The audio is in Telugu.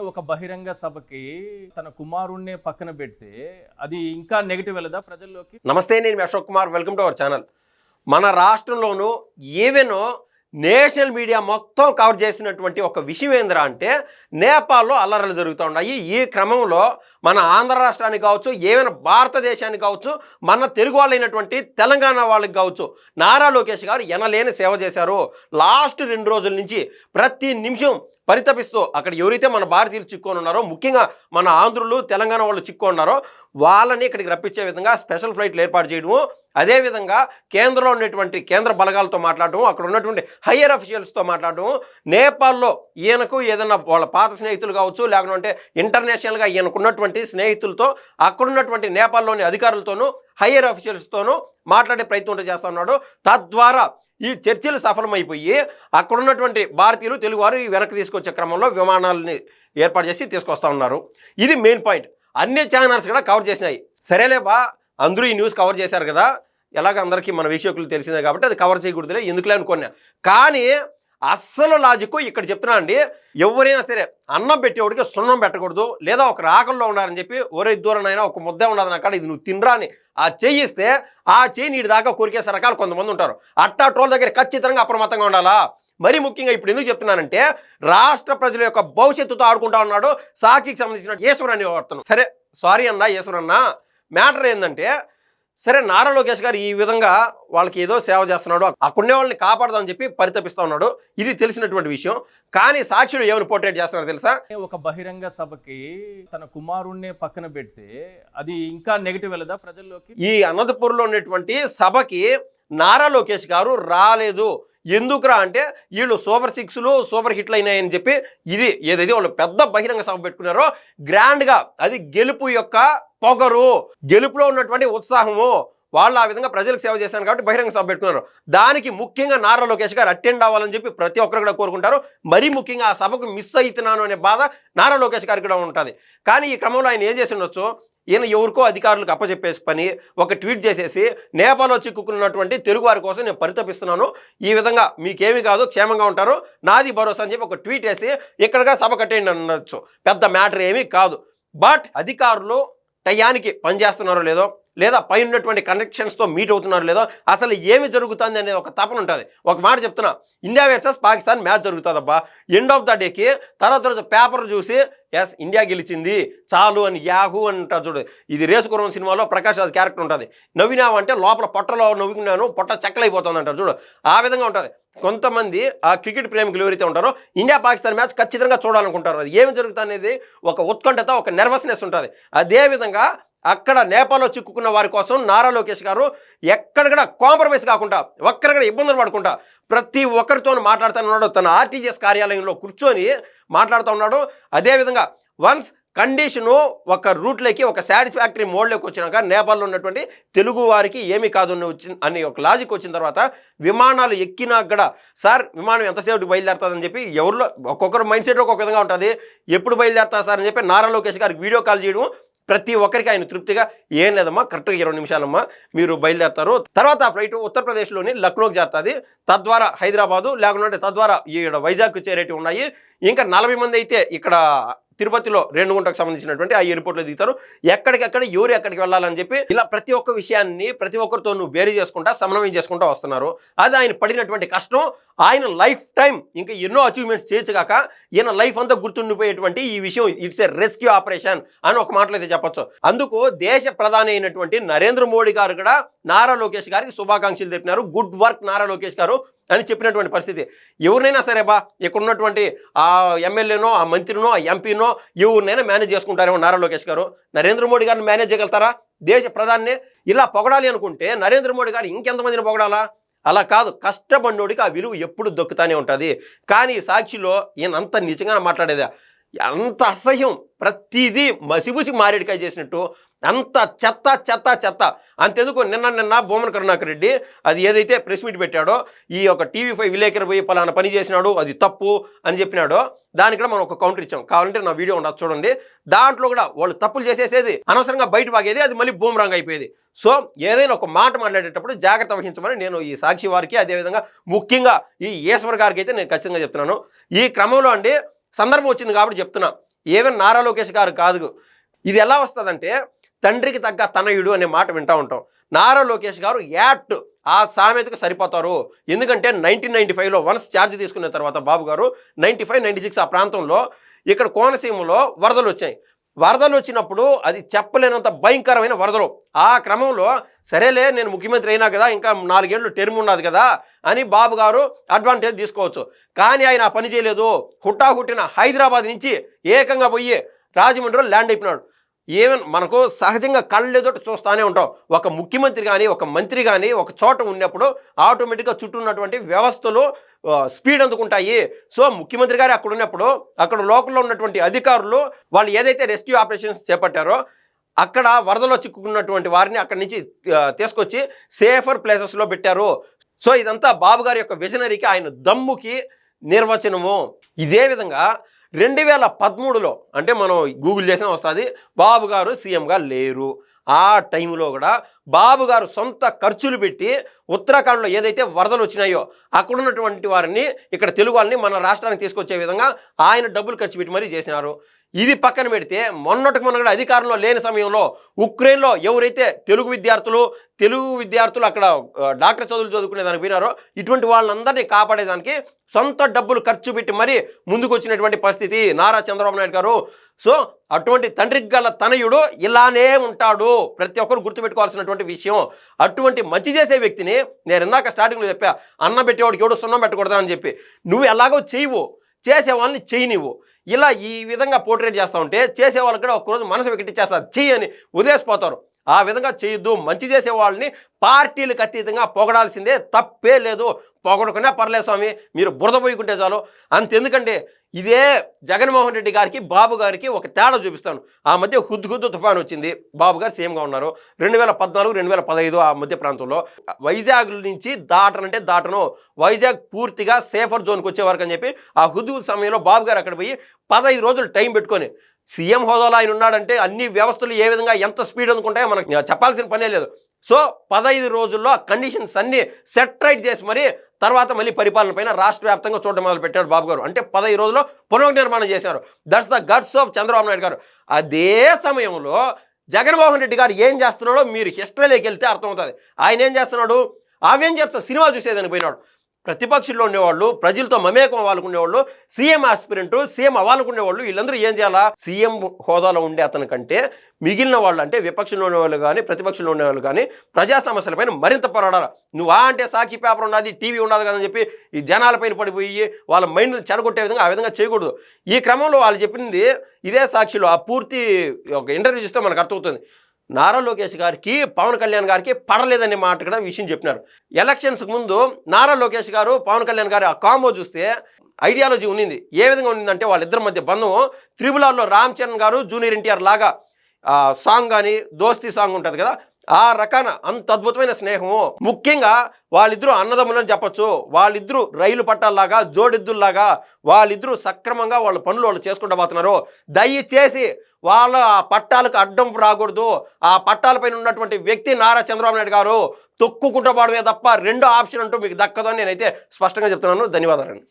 ఒక బహిరంగ సభకి తన కుమారుణ్ణే పక్కన పెడితే అది ఇంకా నెగిటివ్ వెళ్ళదా ప్రజల్లోకి? నమస్తే నేను Ashok Kumar. Welcome to our channel మన రాష్ట్రంలోనూ ఈవెన్ నేషనల్ మీడియా మొత్తం కవర్ చేసినటువంటి ఒక విషయం ఏందిరా అంటే నేపాల్లో అల్లరలు జరుగుతూ ఉన్నాయి. ఈ క్రమంలో మన ఆంధ్ర రాష్ట్రానికి కావచ్చు ఏమైనా భారతదేశానికి కావచ్చు మన తెలుగు వాళ్ళైనటువంటి తెలంగాణ వాళ్ళకి కావచ్చు నారా లోకేష్ గారు ఎనలేని సేవ చేశారు. లాస్ట్ రెండు రోజుల నుంచి ప్రతి నిమిషం పరితపిస్తూ అక్కడ ఎవరైతే మన భారతీయులు చిక్కుని ఉన్నారో ముఖ్యంగా మన ఆంధ్రులు తెలంగాణ వాళ్ళు చిక్కుని ఉన్నారో వాళ్ళని ఇక్కడికి రప్పించే విధంగా స్పెషల్ ఫ్లైట్లు ఏర్పాటు చేయడము అదేవిధంగా కేంద్రంలో ఉన్నటువంటి కేంద్ర బలగాలతో మాట్లాడటం అక్కడ ఉన్నటువంటి హయ్యర్ అఫీషియల్స్తో మాట్లాడటం నేపాల్లో ఈయనకు ఏదైనా వాళ్ళ పాత స్నేహితులు కావచ్చు లేకుంటే ఇంటర్నేషనల్గా ఈయనకున్నటువంటి స్నేహితులతో అక్కడ ఉన్నటువంటి నేపాల్లోని అధికారులతోనూ హయ్యర్ అఫీషియల్స్తోనూ మాట్లాడే ప్రయత్నం చేస్తూ ఉన్నాడు. తద్వారా ఈ చర్చలు సఫలమైపోయి అక్కడ ఉన్నటువంటి భారతీయులు తెలుగువారు ఈ వెనక్కి తీసుకొచ్చే క్రమంలో విమానాలని ఏర్పాటు చేసి తీసుకొస్తా ఉన్నారు. ఇది మెయిన్ పాయింట్ అన్ని ఛానల్స్ కూడా కవర్ చేసినాయి. సరేలే బా అందరూ ఈ న్యూస్ కవర్ చేశారు కదా. ఎలాగ అందరికీ మన వీక్షకులు తెలిసిందే కాబట్టి అది కవర్ చేయకూడదులే ఎందుకులే అనుకున్నా. కానీ అస్సలు లాజిక్ ఇక్కడ చెప్తున్నా అండి ఎవరైనా సరే అన్నం పెట్టేవాడికి సున్నం పెట్టకూడదు లేదా ఒక రాకల్లో ఉండాలని చెప్పి ఒరే దూరనైనా ఒక ముద్ద ఉండదు నాకాడ ఇది నువ్వు తినరా అని ఆ చేయిస్తే ఆ చేయి నీటి దాకా కొరికేసే రకాలు కొంతమంది ఉంటారు. అట్టా ట్రోల్ దగ్గర ఖచ్చితంగా అప్రమత్తంగా ఉండాలా? మరి ముఖ్యంగా ఇప్పుడు ఎందుకు చెప్తున్నానంటే రాష్ట్ర ప్రజల యొక్క భవిష్యత్తుతో ఆడుకుంటా ఉన్నాడు సాక్షికి సంబంధించిన ఈశ్వరాన్ని అని వాడుతున్నాం సరే సారీ అన్నా ఈశ్వరన్న మ్యాటర్ ఏంటంటే సరే నారా లోకేష్ గారు ఈ విధంగా వాళ్ళకి ఏదో సేవ చేస్తున్నాడు అక్కడుండే వాళ్ళని కాపాడదామని చెప్పి పరితపిస్తా ఉన్నాడు. ఇది తెలిసినటువంటి విషయం. కానీ సాక్షులు ఏమైనా పోర్ట్రేట్ చేస్తున్నారో తెలుసా? ఒక బహిరంగ సభకి తన కుమారుణ్ణే పక్కన పెడితే అది ఇంకా నెగిటివ్ వెళ్ళదా ప్రజల్లోకి? ఈ అనంతపూర్లో ఉన్నటువంటి సభకి నారా లోకేష్ గారు రాలేదు. ఎందుకురా అంటే వీళ్ళు సూపర్ సిక్స్లు సూపర్ హిట్లు అయినాయని చెప్పి ఇది ఏదైతే వాళ్ళు పెద్ద బహిరంగ సభ పెట్టుకున్నారో గ్రాండ్గా అది గెలుపు యొక్క పొగరు గెలుపులో ఉన్నటువంటి ఉత్సాహము వాళ్ళు ఆ విధంగా ప్రజలకు సేవ చేశాను కాబట్టి బహిరంగ సభ పెట్టుకున్నారు. దానికి ముఖ్యంగా నారా లోకేష్ గారు అటెండ్ అవ్వాలని చెప్పి ప్రతి ఒక్కరు కూడా కోరుకుంటారు. మరీ ముఖ్యంగా ఆ సభకు మిస్ అవుతున్నాను అనే బాధ నారా లోకేష్ గారికి కూడా ఉంటుంది. కానీ ఈ క్రమంలో ఆయన ఏం చేసి ఉండొచ్చు ఈయన ఎవరికో అధికారులకు అప్పచెప్పేసి పని ఒక ట్వీట్ చేసేసి నేపాల్లో చిక్కుకున్నటువంటి తెలుగు వారి కోసం నేను పరితపిస్తున్నాను. ఈ విధంగా మీకేమీ కాదు క్షేమంగా ఉంటారు. నాది భరోసా అని చెప్పి ఒక ట్వీట్ వేసి ఇక్కడగా సభ కట్టేయండి అనొచ్చు. పెద్ద మ్యాటర్ ఏమీ కాదు. బట్ అధికారులు టయానికి పనిచేస్తున్నారో లేదో లేదా పై ఉన్నటువంటి కనెక్షన్స్తో మీట్ అవుతున్నారు లేదో అసలు ఏమి జరుగుతుంది అనేది ఒక తపన ఉంటుంది. ఒక మాట చెప్తున్నా ఇండియా వర్సెస్ పాకిస్తాన్ మ్యాచ్ జరుగుతుందబ్బా. ఎండ్ ఆఫ్ ద డేకి తర్వాత రోజు పేపర్ చూసి ఎస్ ఇండియా గెలిచింది చాలు అని యాహు అంట చూడు. ఇది రేసుకురం సినిమాలో ప్రకాష్ రాజ్ క్యారెక్టర్ ఉంటుంది. నవ్వినావు అంటే లోపల పొట్టలో నవ్వుకున్నాను పొట్ట చెక్కలైపోతుంది అంటారు చూడు. ఆ విధంగా ఉంటుంది. కొంతమంది ఆ క్రికెట్ ప్రేమికులు ఎవరైతే ఉంటారో ఇండియా పాకిస్తాన్ మ్యాచ్ ఖచ్చితంగా చూడాలనుకుంటారు. అది ఏమి జరుగుతుంది అనేది ఒక ఉత్కంఠత ఒక నెర్వస్నెస్ ఉంటుంది. అదేవిధంగా అక్కడ నేపాల్లో చిక్కుకున్న వారి కోసం నారా లోకేష్ గారు ఎక్కడ కూడా కాంప్రమైజ్ కాకుండా ఒక్కరి కూడా ఇబ్బందులు పడకుండా ప్రతి ఒక్కరితో మాట్లాడుతూ ఉన్నాడు. తన ఆర్టీజీఎస్ కార్యాలయంలో కూర్చొని మాట్లాడుతూ ఉన్నాడు. అదేవిధంగా వన్స్ కండిషను ఒక రూట్లోకి ఒక సాటిస్ఫాక్టరీ మోడ్లోకి వచ్చినాక నేపాల్లో ఉన్నటువంటి తెలుగు వారికి ఏమీ కాదు వచ్చింది అని ఒక లాజిక్ వచ్చిన తర్వాత విమానాలు ఎక్కినా కూడా సార్ విమానం ఎంతసేపు బయలుదేరుతుందని చెప్పి ఎవరిలో ఒక్కొక్కరు మైండ్ సెట్ ఒక్కొక్క విధంగా ఉంటుంది. ఎప్పుడు బయలుదేరుతా సార్? అని చెప్పి నారా లోకేష్ గారికి వీడియో కాల్ చేయడం ప్రతి ఒక్కరికి ఆయన తృప్తిగా ఏం లేదమ్మా కరెక్ట్గా ఇరవై నిమిషాలమ్మా మీరు బయలుదేరతారు. తర్వాత ఆ ఫ్లైట్ ఉత్తరప్రదేశ్లోని లక్నోకి చేరుతుంది తద్వారా హైదరాబాదు లేకుంటే తద్వారా ఈడ వైజాగ్కు చేరేటివి ఉన్నాయి. ఇంకా నలభై మంది అయితే ఇక్కడ తిరుపతిలో రేణుగుంటకు సంబంధించినటువంటి ఆ ఎయిర్పోర్ట్లో దిగుతారు. ఎక్కడికెక్కడ ఎవరు ఎక్కడికి వెళ్ళాలని చెప్పి ఇలా ప్రతి ఒక్క విషయాన్ని ప్రతి ఒక్కరితో నువ్వు బేరీ చేసుకుంటా సమన్వయం చేసుకుంటా వస్తున్నారు. అది ఆయన పడినటువంటి కష్టం. ఆయన లైఫ్ టైం ఇంకా ఎన్నో అచీవ్మెంట్స్ చేయొచ్చుగాక ఈయన లైఫ్ అంతా గుర్తుండిపోయేటువంటి ఈ విషయం. ఇట్స్ ఏ రెస్క్యూ ఆపరేషన్ అని ఒక మాటలో అయితే చెప్పొచ్చు. అందుకు దేశ ప్రధాని అయినటువంటి నరేంద్ర మోడీ గారు కూడా నారా లోకేష్ గారికి శుభాకాంక్షలు తెలిపినారు. Good work Nara Lokesh garu. అని చెప్పినటువంటి పరిస్థితి. ఎవరినైనా సరే బా ఇక్కడ ఉన్నటువంటి ఆ ఎమ్మెల్యేనో ఆ మంత్రినో ఆ ఎంపీనో ఎవరినైనా మేనేజ్ చేసుకుంటారేమో నారా లోకేష్ గారు. నరేంద్ర మోడీ గారిని మేనేజ్ చేయగలుగుతారా? దేశ ప్రధాన్ని ఇలా పొగడాలి అనుకుంటే నరేంద్ర మోడీ గారు ఇంకెంతమందిని పొగడాలా? అలా కాదు కష్టపడినోడికి ఆ విలువ ఎప్పుడు దొక్కుతానే ఉంటుంది. కానీ సాక్షిలో ఈయన అంత నిజంగా మాట్లాడేదా. అంత అసహ్యం. ప్రతిదీ మసిబుసి మారేడికాయ చేసినట్టు అంత చెత్త చెత్త చెత్త. అంతెందుకు నిన్న నిన్న బొమ్మన కరుణాకర్ రెడ్డి అది ఏదైతే ప్రెస్ మీట్ పెట్టాడో ఈ యొక్క టీవీ ఫైవ్ విలేకరి పోయి పలానా పని చేసినాడు అది తప్పు అని చెప్పినాడో దానికి కూడా మనం ఒక కౌంటర్ ఇచ్చాం. కావాలంటే నా వీడియో ఉండదు చూడండి. దాంట్లో కూడా వాళ్ళు తప్పులు చేసేసేది అనవసరంగా బయట వాగేది అది మళ్ళీ బూమరాంగ్ అయిపోయేది. సో ఏదైనా ఒక మాట మాట్లాడేటప్పుడు జాగ్రత్త వహించమని నేను ఈ సాక్షి వారికి అదేవిధంగా ముఖ్యంగా ఈ ఈశ్వర్ గారికి అయితే నేను ఖచ్చితంగా చెప్తున్నాను. ఈ క్రమంలో అండి సందర్భం వచ్చింది కాబట్టి చెప్తున్నా. ఏమైనా నారా లోకేష్ గారు కాదు. ఇది ఎలా వస్తుందంటే తండ్రికి తగ్గ తనయుడు అనే మాట వింటూ ఉంటాం. నారా లోకేష్ గారు యాక్ట్ ఆ సామెతకు సరిపోతారు. ఎందుకంటే నైన్టీన్ నైన్టీ ఫైవ్లో వన్స్ ఛార్జ్ తీసుకున్న తర్వాత బాబు గారు నైంటీ ఫైవ్ నైంటీ సిక్స్ ఆ ప్రాంతంలో ఇక్కడ కోనసీమలో వరదలు వచ్చాయి. వరదలు వచ్చినప్పుడు అది చెప్పలేనంత భయంకరమైన వరదలు. ఆ క్రమంలో సరేలే నేను ముఖ్యమంత్రి అయినా కదా ఇంకా నాలుగేళ్ళు టెర్మ్ ఉన్నది కదా అని బాబు గారు అడ్వాంటేజ్ తీసుకోవచ్చు. కానీ ఆయన ఆ పని చేయలేదు. హుటాహుట్టిన హైదరాబాద్ నుంచి ఏకంగా పోయి రాజమండ్రిలో ల్యాండ్ అయిపోయినాడు. ఏమన్ మనకు సహజంగా కళ్ళెదోటి చూస్తూనే ఉంటాం. ఒక ముఖ్యమంత్రి కానీ ఒక మంత్రి కానీ ఒక చోట ఉన్నప్పుడు ఆటోమేటిక్గా చుట్టూ ఉన్నటువంటి వ్యవస్థలు స్పీడ్ అందుకుంటాయి. సో ముఖ్యమంత్రి గారు అక్కడ ఉన్నప్పుడు అక్కడ లోకల్లో ఉన్నటువంటి అధికారులు వాళ్ళు ఏదైతే రెస్క్యూ ఆపరేషన్స్ చేపట్టారో అక్కడ వరదలో చిక్కుకున్నటువంటి వారిని అక్కడి నుంచి తీసుకొచ్చి సేఫర్ ప్లేసెస్లో పెట్టారు. సో ఇదంతా బాబు గారి యొక్క విజనరీకి ఆయన దమ్ముకి నిర్వచనము. ఇదే విధంగా రెండు వేల పదమూడులో అంటే మనం గూగుల్ చేసిన వస్తుంది. బాబు గారు సీఎంగా లేరు. ఆ టైంలో కూడా బాబు గారు సొంత ఖర్చులు పెట్టి ఉత్తరాఖండ్లో ఏదైతే వరదలు వచ్చినాయో అక్కడ ఉన్నటువంటి వారిని ఇక్కడ తెలుగు వాళ్ళని మన రాష్ట్రానికి తీసుకొచ్చే విధంగా ఆయన డబ్బులు ఖర్చు పెట్టి మరీ చేసినారు. ఇది పక్కన పెడితే మొన్నటికి మొన్న కూడా అధికారంలో లేని సమయంలో ఉక్రెయిన్లో ఎవరైతే తెలుగు విద్యార్థులు తెలుగు విద్యార్థులు అక్కడ డాక్టర్ చదువులు చదువుకునే దానికి పోయినారో ఇటువంటి వాళ్ళందరినీ కాపాడేదానికి సొంత డబ్బులు ఖర్చు పెట్టి మరీ ముందుకు వచ్చినటువంటి పరిస్థితి నారా చంద్రబాబు నాయుడు గారు. సో అటువంటి తండ్రికి గల తనయుడు ఇలానే ఉంటాడు. ప్రతి ఒక్కరు గుర్తుపెట్టుకోవాల్సినటువంటి విషయం అటువంటి మంచి చేసే వ్యక్తిని నేను ఇందాక స్టార్టింగ్లో చెప్పా అన్న పెట్టేవాడికి ఎవడు సున్నం పెట్టకూడదని చెప్పి. నువ్వు ఎలాగో చేయవు చేసే వాళ్ళని నువ్వు ఇలా ఈ విధంగా పోర్ట్రేట్ చేస్తూ ఉంటే చేసే వాళ్ళకి కూడా ఒకరోజు మనసు వెకిటిచ్చేస్తారు చెయ్యి అని వదిలేసిపోతారు. ఆ విధంగా చేయొద్దు మంచి చేసే వాళ్ళని పార్టీలకు అతీతంగా పొగడాల్సిందే తప్పే లేదు. పొగడుకునే పర్లేదు స్వామి మీరు బురద పోయికుంటే చాలు. అంతెందుకంటే ఇదే జగన్మోహన్ రెడ్డి గారికి బాబు గారికి ఒక తేడా చూపిస్తాను. ఆ మధ్య హుద్దు హుద్దు తుఫాన్ వచ్చింది. బాబు గారు సేమ్గా ఉన్నారు. రెండు వేల పద్నాలుగు రెండు వేల పదహైదు ఆ మధ్య ప్రాంతంలో వైజాగ్ నుంచి దాటనంటే దాటను. వైజాగ్ పూర్తిగా సేఫర్ జోన్కి వచ్చే వరకు అని చెప్పి ఆ హుద్దు సమయంలో బాబు గారు అక్కడ పోయి పదహైదు రోజులు టైం పెట్టుకొని సీఎం హోదాలో ఆయన ఉన్నాడంటే అన్ని వ్యవస్థలు ఏ విధంగా ఎంత స్పీడ్ అందుకుంటాయో మనకు చెప్పాల్సిన పనే లేదు. సో పదహైదు రోజుల్లో ఆ కండిషన్స్ అన్నీ సెట్ రైట్ చేసి మరి తర్వాత మళ్ళీ పరిపాలన పైన రాష్ట్ర వ్యాప్తంగా చూడడం మొదలు పెట్టాడు బాబు గారు. అంటే పదహైదు రోజుల్లో పునర్నిర్మాణం చేశారు. That's the guts of Chandrababu Naidu garu. అదే సమయంలో జగన్మోహన్ రెడ్డి గారు ఏం చేస్తున్నాడో మీరు హిస్టరీలోకి వెళ్తే అర్థమవుతుంది. ఆయన ఏం చేస్తున్నాడు? అవెంజర్స్ సినిమా చూసేదానికి పోయినాడు. ప్రతిపక్షంలో ఉండేవాళ్ళు ప్రజలతో మమేకం అవ్వాలనుకునేవాళ్ళు సీఎం ఆస్పిరెంట్ సీఎం అవ్వాలనుకునేవాళ్ళు వీళ్ళందరూ ఏం చేయాలా? సీఎం హోదాలో ఉండే అతని కంటే మిగిలిన వాళ్ళు అంటే విపక్షంలో ఉండేవాళ్ళు కానీ ప్రతిపక్షంలో ఉండేవాళ్ళు కానీ ప్రజా సమస్యలపైన మరింత పోరాడాలి? నువ్వు ఆ అంటే సాక్షి పేపర్ ఉన్నది టీవీ ఉండదు కదని చెప్పి ఈ జనాలపైన పడిపోయి వాళ్ళ మైండ్ చెడగొట్టే విధంగా ఆ విధంగా చేయకూడదు. ఈ క్రమంలో వాళ్ళు చెప్పింది ఇదే సాక్షిలో ఆ పూర్తి ఒక ఇంటర్వ్యూ చూస్తే మనకు అర్థమవుతుంది. నారా లోకేష్ గారికి పవన్ కళ్యాణ్ గారికి పడలేదనే మాట కూడా విషయం చెప్పినారు. ఎలక్షన్స్కి ముందు నారా లోకేష్ గారు పవన్ కళ్యాణ్ గారు ఆ కాంబో చూస్తే ఐడియాలజీ ఉన్నింది. ఏ విధంగా ఉన్నిందంటే వాళ్ళిద్దరి మధ్య బంధం త్రిబుల్ రామ్ చరణ్ గారు జూనియర్ ఎన్టీఆర్ లాగా సాంగ్ కానీ దోస్తీ సాంగ్ ఉంటుంది కదా ఆ రకాన అంత అద్భుతమైన స్నేహము. ముఖ్యంగా వాళ్ళిద్దరూ అన్నదమ్ములని చెప్పొచ్చు. వాళ్ళిద్దరూ రైలు పట్టాల్లాగా జోడిద్దుల్లాగా వాళ్ళిద్దరూ సక్రమంగా వాళ్ళ పనులు వాళ్ళు చేసుకుంటూ పోతున్నారు. దయచేసి వాళ్ళ ఆ పట్టాలకు అడ్డం రాకూడదు. ఆ పట్టాలపైన ఉన్నటువంటి వ్యక్తి నారా చంద్రబాబు నాయుడు గారు తొక్కుకుంటూ పోవడమే తప్ప రెండు ఆప్షన్ అంటూ మీకు దక్కదని నేనైతే స్పష్టంగా చెప్తున్నాను. ధన్యవాదాలండి.